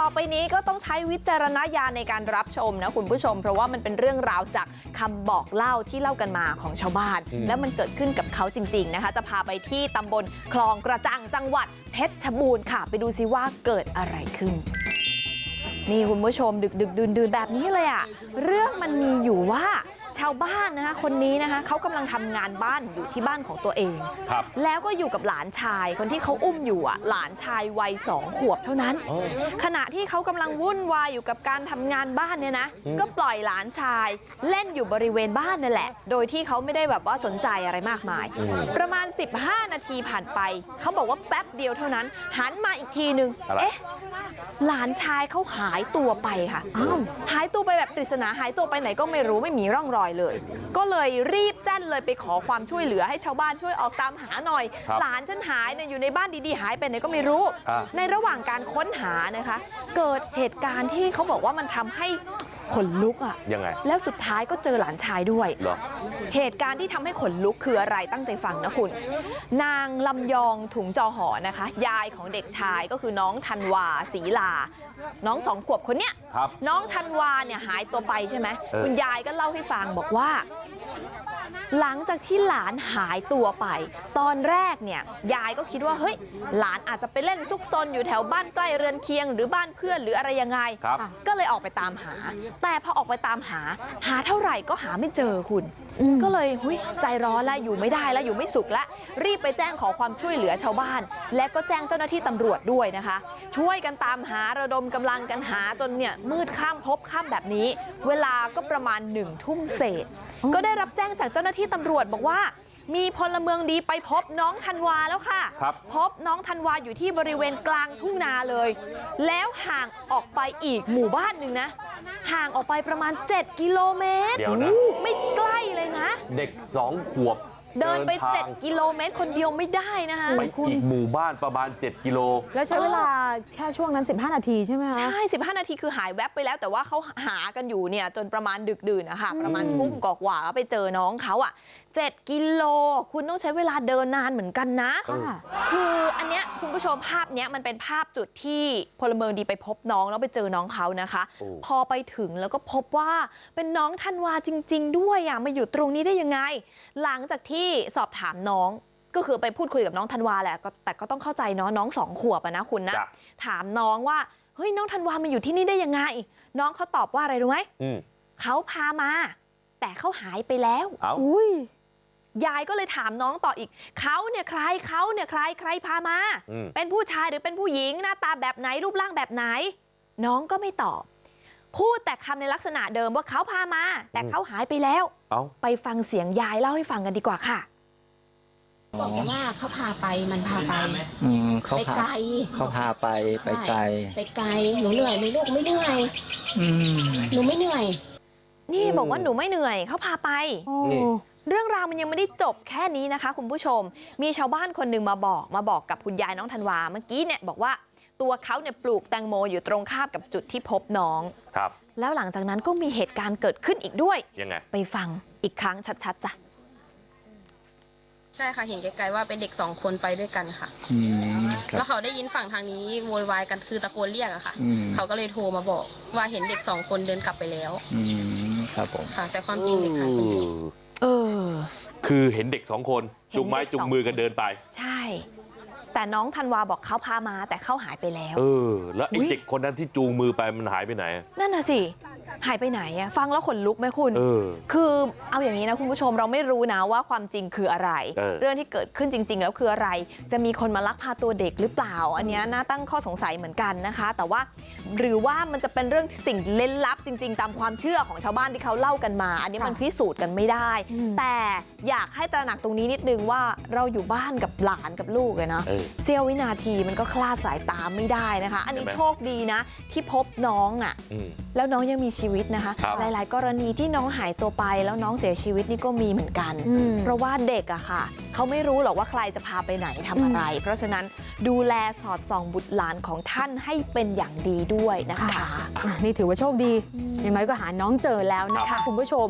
ต่อไปนี้ก็ต้องใช้วิจารณญาณในการรับชมนะคุณผู้ชม เพราะว่ามันเป็นเรื่องราวจากคำบอกเล่าที่เล่ากันมาของชาวบ้านอืมแล้วมันเกิดขึ้นกับเขาจริง ๆนะคะ จะพาไปที่ตำบลคลองกระจังจังหวัดเพชรบูรณ์ค่ะ ไปดูซิว่าเกิดอะไรขึ้นนี่คุณผู้ชมดึกดึกดื่นดื่นๆแบบนี้เลยอะเรื่องมันมีอยู่ว่า ชาวบ้านนะคะคนนี้นะคะเขากำลังทำงานบ้านอยู่ที่บ้านของตัวเองครับแล้วก็อยู่กับหลานชายคนที่เขาอุ้มอยู่อะหลานชายวัยสองขวบเท่านั้นอ๋อขณะที่เขากำลังวุ่นวายอยู่กับการทำงานบ้านเนี่ยนะอืมก็ปล่อยหลานชายเล่นอยู่บริเวณบ้านนั่นแหละ โดยที่เขาไม่ได้แบบว่าสนใจอะไรมากมายอืมประมาณ 15 นาทีผ่านไปเขาบอกว่าแป๊บเดียวเท่านั้น หันมาอีกทีนึงอะไรเอ๊ะหลานชายเขาหายตัวไปค่ะอ้าวหายตัวไปแบบปริศนาหายตัวไปไหนก็ไม่รู้ไม่มีร่องรอยเลยก็เลยรีบแจ้นเลยไปขอความช่วยเหลือให้ชาวบ้านช่วยออกตามหาหน่อยครับหลานฉันหายเนี่ยอยู่ในบ้านดีๆหายไปไหนก็ไม่รู้อะในระหว่างการค้นหานะคะ เกิดเหตุการณ์ที่เขาบอกว่ามันทำให้ ขนลุกอะยังไงแล้วสุดท้ายก็เจอหลานชายด้วยเหรอเหตุการณ์ที่ทำให้ขนลุกคืออะไรตั้งใจฟังนะคุณ นางลำยองถุงจอหอนะคะ ยายของเด็กชายก็คือน้องธันวาศรีลา น้องสองขวบคนเนี้ยครับน้องธันวาเนี่ยหายตัวไปใช่ไหมเออคุณยายก็เล่าให้ฟังบอกว่า หลังจากที่หลานหายตัวไป ตอนแรกเนี่ยยายก็คิดว่าเฮ้ยหลานอาจจะไปเล่นซุกซนอยู่แถวบ้านใกล้เรือนเคียง หรือบ้านเพื่อนหรืออะไรยังไงครับก็เลยออกไปตามหา แต่พอออกไปตามหา หาเท่าไหร่ก็หาไม่เจอคุณก็เลยหุยใจร้อนแล้วอยู่ไม่ได้แล้วอยู่ไม่สุขแล้วรีบไปแจ้งขอความช่วยเหลือชาวบ้านและก็แจ้งเจ้าหน้าที่ตำรวจด้วยนะคะ ช่วยกันตามหาระดมกำลังกันหาจนเนี่ยมืดค่ำพบค่ำแบบนี้ เวลาก็ประมาณหนึ่งทุ่มเศษ ก็ได้รับแจ้งจากเจ้าหน้าที่ตำรวจบอกว่า มีพลเมืองดีไปพบน้องธันวาแล้วค่ะครับพบน้องธันวาอยู่ที่บริเวณกลางทุ่งนาเลย แล้วห่างออกไปอีกหมู่บ้านหนึ่งนะ ห่างออกไปประมาณ 7 กิโลเมตรเดี๋ยวนะไม่ใกล้เลยนะ เด็กสองขวบ เดินไปทาง7กิโลเมตรคนเดียวไม่ได้นะคะไปอีกหมู่บ้านประมาณ 7 กิโล แล้วใช้เวลาแค่ช่วงนั้น 15 นาทีใช่ไหมคะใช่ 15 นาทีคือหายแวบไปแล้ว แต่ว่าเขาหากันอยู่เนี่ยจนประมาณดึกดื่นนะคะประมาณทุ่มกว่าๆก็ไปเจอน้องเขาอะ7กิโล คุณต้องใช้เวลาเดินนานเหมือนกันนะเออค่ะคืออันเนี้ยคุณผู้ชมภาพเนี้ยมันเป็นภาพจุดที่พลเมืองดีไปพบน้องแล้วไปเจอน้องเขานะคะโอ้พอไปถึงแล้วก็พบว่าเป็นน้องธันวาจริง ๆ ด้วยอะมาอยู่ตรงนี้ได้ยังไง หลังจากที่สอบถามน้องก็คือไปพูดคุยกับน้องธันวาแหละก็แต่ก็ต้องเข้าใจเนาะน้องสองขวบอะนะคุณนะจ้ะถามน้องว่าเฮ้ยน้องธันวามาอยู่ที่นี่ได้ยังไง น้องเขาตอบว่าอะไรรู้ไหมอืมเขาพามา แต่เขาหายไปแล้วเอ้าอุ้ยยายก็เลยถามน้องต่ออีกเขาเนี่ยใครเขาเนี่ยใครใครพามาอืมเป็นผู้ชายหรือเป็นผู้หญิงหน้าตาแบบไหนรูปร่างแบบไหน น้องก็ไม่ตอบ พูดแต่คำในลักษณะเดิมว่าเขาพามาแต่เขาหายไปแล้วเอ้าไปฟังเสียงยายเล่าให้ฟังกันดีกว่าค่ะบอกแต่ว่าเขาพาไปมันพาไปอืมเขาไปพาไกลเขาพาไปไปไกล ไปไกลหนูเหนื่อยไหมลูกไม่เหนื่อยอืมหนูไม่เหนื่อย นี่อืมบอกว่าหนูไม่เหนื่อยเขาพาไปโอ้นี่เรื่องราวมันยังไม่ได้จบแค่นี้นะคะ คุณผู้ชม มีชาวบ้านคนหนึ่งมาบอกมาบอกกับคุณยายน้องธันวาเมื่อกี้เนี่ยบอกว่า ตัวเขาเนี่ยปลูกแตงโมอยู่ตรงข้ามกับจุดที่พบน้องครับแล้วหลังจากนั้นก็มีเหตุการณ์เกิดขึ้นอีกด้วยยังไงไปฟังอีกครั้งชัดๆจ้ะใช่ค่ะเห็นไกลๆว่าเป็นเด็กสองคนไปด้วยกันค่ะอืมคแล้รัวบเขาได้ยินฝั่งทางนี้โวยวายกันคือตะโกนเรียกอะค่ะ อืม เขาก็เลยโทรมาบอกว่าเห็นเด็กสองคนเดินกลับไปแล้วอืมครับผม ค่ะ แต่ความจริงเด็กหายคนเดียวเออ คือเห็นเด็กสองคน เห็นจุงไม้เด็กจุงสองมือกันเดินไป ใช่ แต่น้องธันวาบอกเขาพามาแต่เขาหายไปแล้วเออแล้วไอ้อุ๊ยเด็กคนนั้นที่จูงมือไปมันหายไปไหนนั่นน่ะสิ หายไปไหนอะฟังแล้วขนลุกไหมคุณเออคือเอาอย่างนี้นะคุณผู้ชมเราไม่รู้นะว่าความจริงคืออะไรเออเรื่องที่เกิดขึ้นจริง ๆ แล้วคืออะไร จะมีคนมาลักพาตัวเด็กหรือเปล่า อันเนี้ยน่าตั้งข้อสงสัยเหมือนกันนะคะ แต่ว่าหรือว่ามันจะเป็นเรื่องสิ่งเล่นลับจริง ๆ ตามความเชื่อของชาวบ้านที่เขาเล่ากันมา อันนี้มันพิสูจน์กันไม่ได้อืมแต่อยากให้ตระหนักตรงนี้นิดนึงว่าเราอยู่บ้านกับหลานกับลูกเลยนะเออเสี้ยววินาทีมันก็คลาดสายตาไม่ได้นะคะ อันนี้ใช่ไหมโชคดีนะ ที่พบน้องอะอืมแล้วน้องยังมีชีวิตนะคะครับหลาย ๆ กรณีที่น้องหายตัวไปแล้วน้องเสียชีวิตนี่ก็มีเหมือนกันอืมเพราะว่าเด็กอะค่ะ เขาไม่รู้หรอกว่าใครจะพาไปไหนทำอะไร เพราะฉะนั้นดูแลสอดส่องบุตรหลานของท่านให้เป็นอย่างดีด้วยนะคะอะนี่ถือว่าโชคดีอย่างน้อยก็หาน้องเจอแล้วนะครัคะบคุณผู้ชม